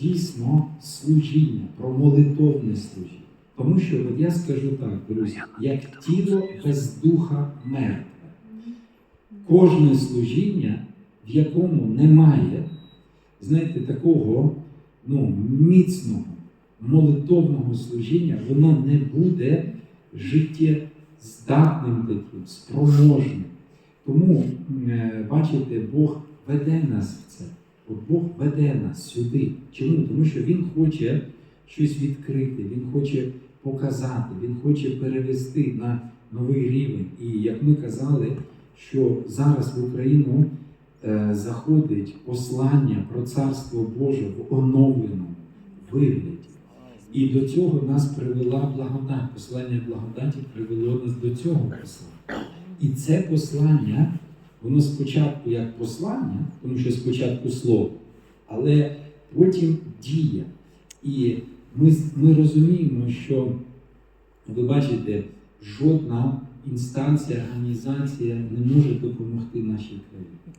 дійсно служіння, про молитовне служіння. Тому що, от я скажу так, друзі, як тіло без духа мертве. Кожне служіння, в якому немає, знаєте, такого ну, міцного, молитовного служіння, воно не буде життєздатним таким, спроможним. Тому, е, бачите, Бог веде нас в це. Бог веде нас сюди. Чому? Тому що Він хоче щось відкрити, Він хоче показати, Він хоче перевести на новий рівень. І як ми казали, що зараз в Україну е, заходить послання про Царство Боже в оновленому вигляді. І до цього нас привела благодать. Послання благодаті привело нас до цього послання. І це послання, воно спочатку як послання, тому що спочатку слово, але потім дія. І ми, ми розуміємо, що ви бачите, жодна інстанція, організація не може допомогти нашій країні.